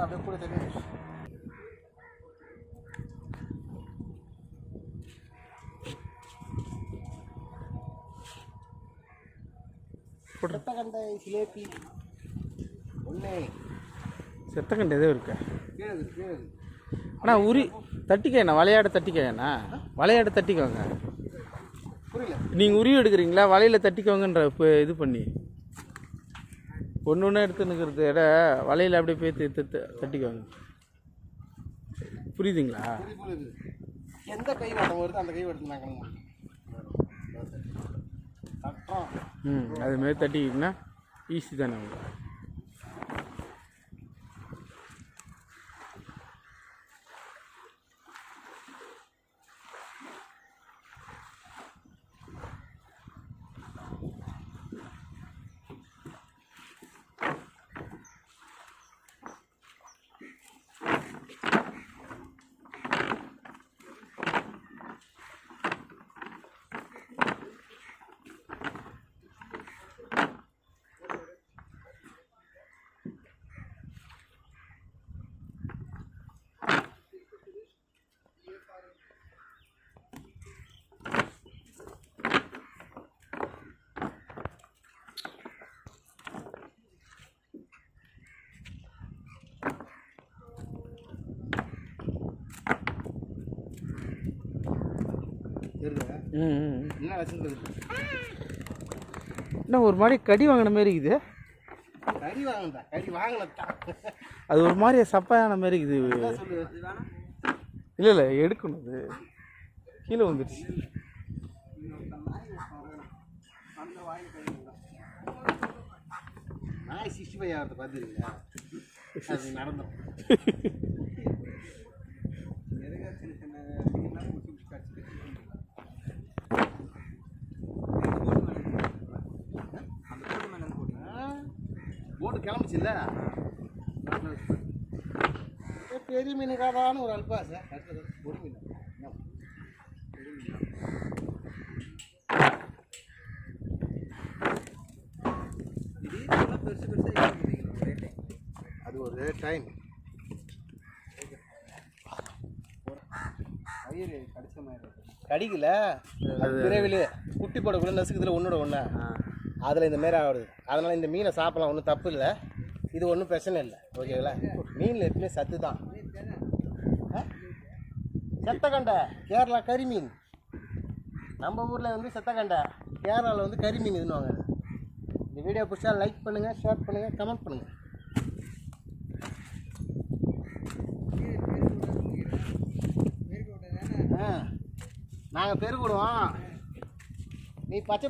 அப்படியே கூட தண்ணி கண்டை சிலேபி. ஒன்று எதுவும் இருக்கா. இருக்கு. அண்ணா உரி தட்டிக்கண்ணா வளையாட தட்டிக்கண்ணா வளையாட தட்டிக்கோங்க. புரியல. நீங்கள் உருவி எடுக்கிறீங்களா? வலையில் தட்டிக்கோங்கன்ற இப்போ இது பண்ணி. ஒன்று ஒன்று எடுத்து நிற்கிறது இட வலையில் அப்படியே போய் தி- தி- தி- தட்டிக்கோங்க புரியுதுங்களா? புரியுது, புரியுது. எந்த கை வாட்டம் வருது அந்த கை தட்டம் ம் அதுமாரி தட்டிக்கிட்டிங்கன்னா ஈஸி தானே உங்களுக்கு. என்ன வச்சுருக்குது என்ன ஒரு மாதிரி கடி வாங்கின மாதிரி இருக்குது. கறி வாங்கினதா? கறி வாங்கினதான் அது ஒரு மாதிரி சப்பாயான மாதிரி இருக்குது. இல்லை இல்லை எடுக்கணும் அது. கீழே வந்துடுச்சு நாய் சிக்ஸ்டி ஃபைவ் ஆகிறத பார்த்துருக்கீங்களா அது நடந்தோம். கிளம்பிச்சுல்ல? பெரிய மீனுக்காதான்னு ஒரு அல்பாசை ஒரு மீன். என்ன? அது ஒரு டைம் கடிக்கல. அது விரைவில் குட்டி போடக்குள்ள நசுக்குதுல ஒன்றோட ஒன்றா அதில் இந்த மாரி ஆகுது. அதனால் இந்த மீனை சாப்பிடலாம் ஒன்றும் தப்பு இல்லை. இது ஒன்றும் பிரச்சனை இல்லை. ஓகேங்களா மீனில் எப்பவுமே சத்து தான். செத்தகண்டை கேரளா கரிமீன் நம்ம ஊரில் வந்து செத்தகண்டை கேரளாவில் வந்து கரிமீன் இதுன்னு இந்த வீடியோ பிடிச்சா லைக் பண்ணுங்கள் ஷேர் பண்ணுங்கள் கமெண்ட் பண்ணுங்கள் ஆ. நாங்கள் பெருகுடுவோம். நீ பச்சை